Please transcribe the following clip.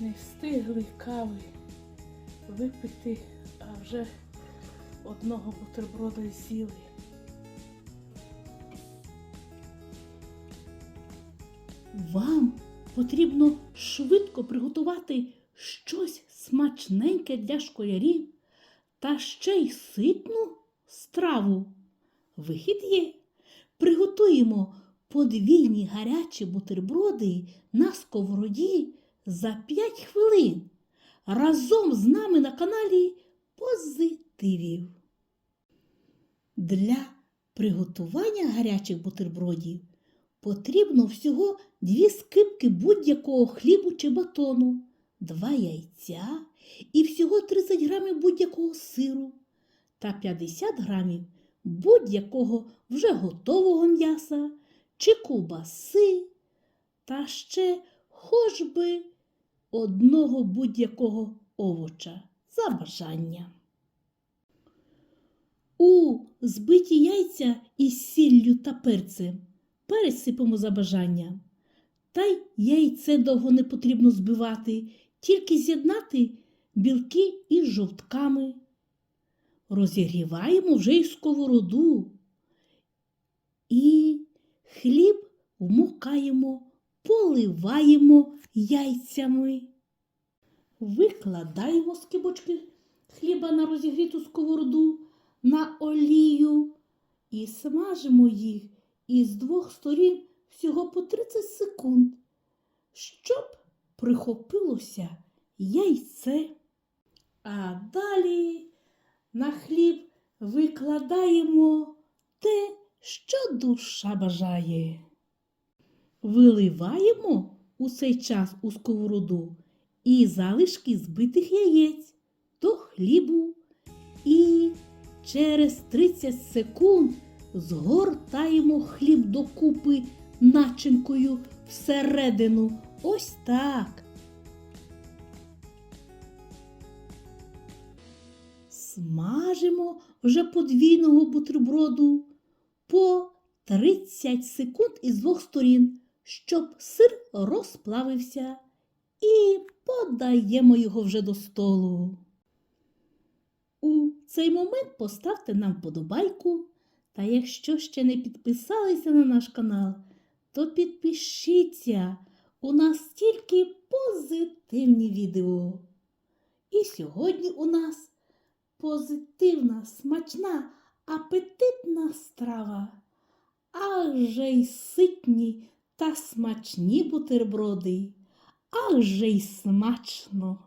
Не встигли кави випити, а вже одного бутерброда з'їли. Вам потрібно швидко приготувати щось смачненьке для школярів та ще й ситну страву. Вихід є. Приготуємо подвійні гарячі бутерброди на сковороді за 5 хвилин. Разом з нами на каналі Позитивів. Для приготування гарячих бутербродів потрібно всього дві скипки будь-якого хлібу чи батону, два яйця і всього 30 грамів будь-якого сиру та 50 грамів будь-якого вже готового м'яса чи ковбаси, та ще хоч би одного будь-якого овоча за бажання. У збиті яйця із сіллю та перцем пересипемо за бажанням. Та й яйце довго не потрібно збивати, тільки з'єднати білки із жовтками. Розігріваємо вже й сковороду. І хліб вмукаємо, поливаємо яйцями. Викладаємо скибочки хліба на розігріту сковороду на олію і смажимо їх із двох сторін всього по 30 секунд, щоб прихопилося яйце. А далі на хліб викладаємо те, що душа бажає. Виливаємо у цей час у сковороду і залишки збитих яєць до хлібу і через 30 секунд згортаємо хліб докупи начинкою всередину. Ось так. Смажимо вже подвійного бутерброду по 30 секунд із двох сторін, щоб сир розплавився. І подаємо його вже до столу. У цей момент поставте нам вподобайку. Та якщо ще не підписалися на наш канал, то підпишіться. У нас тільки позитивні відео. І сьогодні у нас позитивна, смачна, апетитна страва. Ах же й ситні та смачні бутерброди. Ах же й смачно!